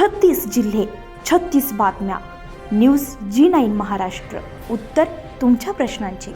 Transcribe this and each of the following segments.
छत्तीस जिल्हे छत्तीस बातम्या. News G nine Maharashtra. उत्तर तुमच्या प्रश्नांची.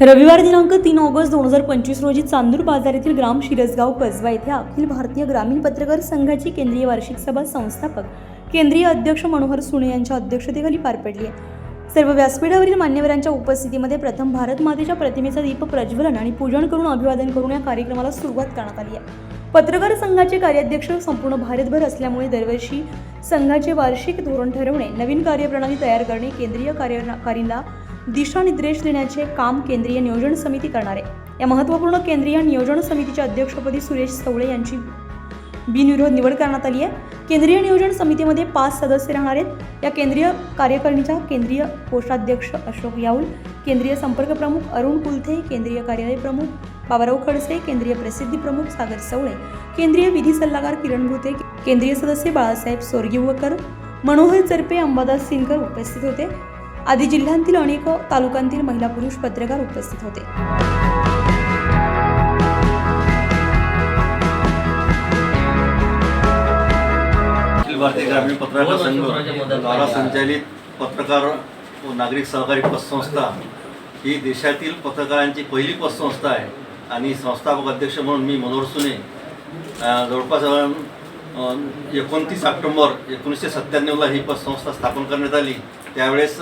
रविवार दिनांक तीन ऑगस्ट दोन हजार पंचवीस रोजी चांदूर बाजार येथील ग्राम शिरसगाव कसबा येथे अखिल भारतीय ग्रामीण पत्रकार संघाची केंद्रीय वार्षिक सभा संस्थापक केंद्रीय अध्यक्ष मनोहर सुणे यांच्या अध्यक्षतेखाली पार पडली आहे. सर्व व्यासपीठावरील मान्यवरांच्या उपस्थितीमध्ये प्रथम भारत मातेच्या प्रतिमेचा दीप प्रज्वलन आणि पूजन करून अभिवादन करून या कार्यक्रमाला सुरुवात करण्यात आली आहे. पत्रकार संघाचे कार्याध्यक्ष संपूर्ण भारतभर असल्यामुळे दरवर्षी संघाचे वार्षिक धोरण ठरवणे नवीन कार्यप्रणाली तयार करणे केंद्रीय कार्यकारीला दिशानिर्देश देण्याचे काम केंद्रीय नियोजन समिती करणार आहे. या महत्त्वपूर्ण केंद्रीय नियोजन समितीच्या अध्यक्षपदी सुरेश सवळे यांची बिनविरोध निवड करण्यात आली आहे. केंद्रीय नियोजन समितीमध्ये पाच सदस्य राहणार आहेत. या केंद्रीय कार्यकारिणीच्या केंद्रीय कोषाध्यक्ष अशोक याऊल केंद्रीय संपर्क प्रमुख अरुण कुलथे केंद्रीय कार्यालय प्रमुख बाबाराव खडसे केंद्रीय प्रसिद्धी प्रमुख सागर सवळे केंद्रीय विधी सल्लागार किरण भुते केंद्रीय सदस्य बाळासाहेब सोरगिवकर मनोहर चरपे अंबादास सिंगर उपस्थित होते. आदी जिल्ह्यांतील अनेक तालुक्यांतील महिला पुरुष पत्रकार उपस्थित होते. भारतीय ग्रामीण पत्रकार संघ द्वारा संचालित पत्रकार व नागरिक सहकारी पतसंस्था ही देशातील पत्रकारांची पहिली पतसंस्था आहे. आणि संस्थापक अध्यक्ष म्हणून मी मनोहर सुने जवळपास एकोणतीस ऑक्टोबर एकोणीसशे सत्त्याण्णवला ही पतसंस्था स्थापन करण्यात आली. त्यावेळेस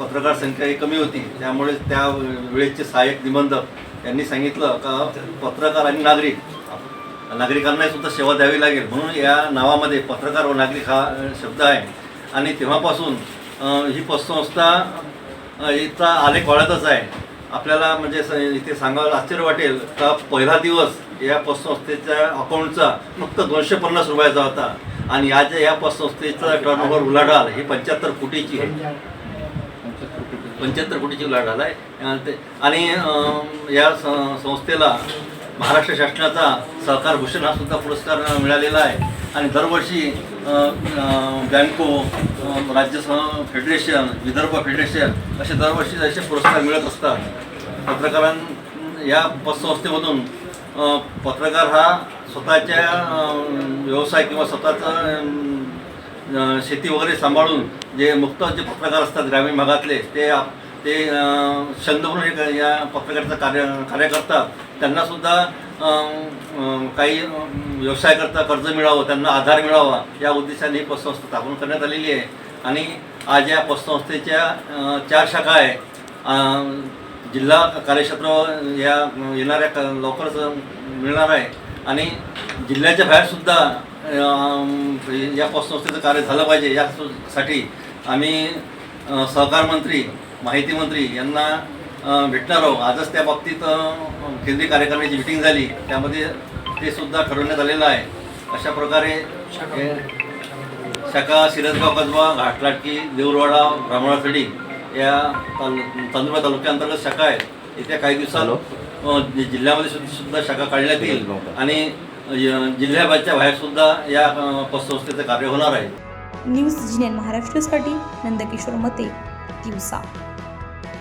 पत्रकार संख्या ही कमी होती. त्यामुळे त्या वेळेचे सहाय्यक निबंधक यांनी सांगितलं का पत्रकार आणि नागरिक नागरिकांना सुद्धा सेवा द्यावी लागेल. म्हणून या नावामध्ये पत्रकार व नागरिक हा शब्द आहे. आणि तेव्हापासून ही पतसंस्था इथला आलेख वाढतच आहे. आपल्याला म्हणजे स- इथे सांगायला आश्चर्य वाटेल का पहिला दिवस या पतसंस्थेच्या अकाउंटचा फक्त दोनशे पन्नास रुपयाचा होता. आणि आज या पतसंस्थेचा टर्नओव्हर उलाढाल ही पंच्याहत्तर कोटीची आहे. पंच्याहत्तर कोटीची उलाढाल आहे. आणि या स- संस्थेला महाराष्ट्र शासनाचा सहकार भूषण हा सुद्धा पुरस्कार मिळालेला आहे. आणि दरवर्षी बँको राज्य स- फेडरेशन विदर्भ फेडरेशन असे दरवर्षी असे पुरस्कार मिळत असतात. पत्रकारां या पतसंस्थेमधून पत्रकार हा स्वतःच्या व्यवसाय किंवा स्वतःचा शेती वगैरे सांभाळून जे मुक्त जे पत्रकार असतात ग्रामीण भागातले ते ते छंद म्हणून एक या पत्रकाराचं कार्य कार्य करतात त्यांनासुद्धा काही व्यवसाय करता कर्ज मिळावं त्यांना आधार मिळावा या उद्देशाने ही पतसंस्था स्थापन करण्यात आलेली आहे. आणि आज या पतसंस्थेच्या चार शाखा आहे. जिल्हा कार्यक्षेत्र या येणाऱ्या क- लवकरच मिळणार आहे. आणि जिल्ह्याच्या बाहेरसुद्धा या पतसंस्थेचं कार्य झालं पाहिजे यासाठी आम्ही सहकार मंत्री माहिती मंत्री यांना भेटणार आहोत. आजच त्या बाबतीत केंद्रीय कार्यकारिणीची मिटिंग झाली. त्यामध्ये ते सुद्धा ठरवण्यात आलेलं आहे. अशा प्रकारे शाखा सिरसगाव कसबा घाटलाटकी देऊरवाडा ब्राह्मणाथडी या तालु तांदुळा तालुक्याअंतर्गत शाखा आहेत. येत्या काही दिवसात जिल्ह्यामध्ये सुद्धा सुद्धा शाखा काढण्यात येईल. आणि जिल्ह्याबाहेरच्या बाहेर सुद्धा या पतसंस्थेचं कार्य होणार आहे. न्यूज जिनेन महाराष्ट्रासाठी नंदकिशोर मते दिवसा.